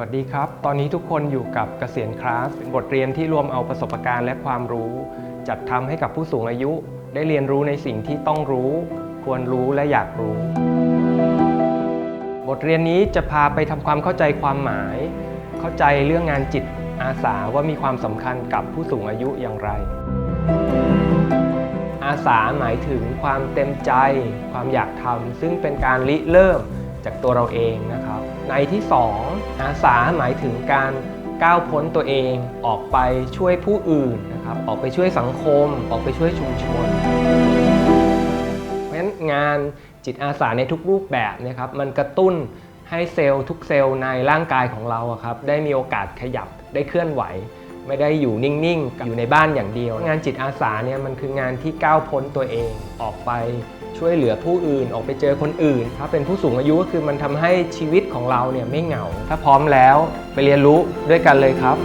วัสดีครับ ตอนนี้ทุกคนอยู่กับเกษียณคลาสเป็นบทเรียนที่รวมเอาประสบการณ์และความรู้ จัดทำให้กับผู้สูงอายุ ได้เรียนรู้ในสิ่งที่ต้องรู้ ควรรู้และอยากรู้ บทเรียนนี้จะพาไปทำความเข้าใจความหมาย เข้าใจเรื่องงานจิตอาสาว่ามีความสำคัญกับผู้สูงอายุอย่างไร อาสาหมายถึงความเต็มใจ ความอยากทำซึ่งเป็นการริเริ่ม จากตัวเราเองนะครับ ในที่ 2 อาสาหมายถึงการก้าวพ้นตัวเองออกไปช่วยผู้อื่นนะครับออกไปช่วยสังคม ออกไปช่วยชุมชน เพราะฉะนั้นงานจิตอาสาในทุกรูปแบบนะครับมันกระตุ้นให้เซลล์ทุกเซลล์ในร่างกายของเราครับได้มีโอกาสขยับได้เคลื่อนไหว ไม่ได้อยู่นิ่งๆ อยู่ในบ้านอย่างเดียว งานจิตอาสาเนี่ยมันคืองานที่ก้าวพ้นตัวเองออกไป ช่วยเหลือผู้อื่นออกไปเจอคนอื่น ถ้าเป็นผู้สูงอายุก็คือมันทำให้ชีวิตของเราเนี่ยไม่เหงา ถ้าพร้อมแล้วไปเรียนรู้ด้วยกันเลยครับ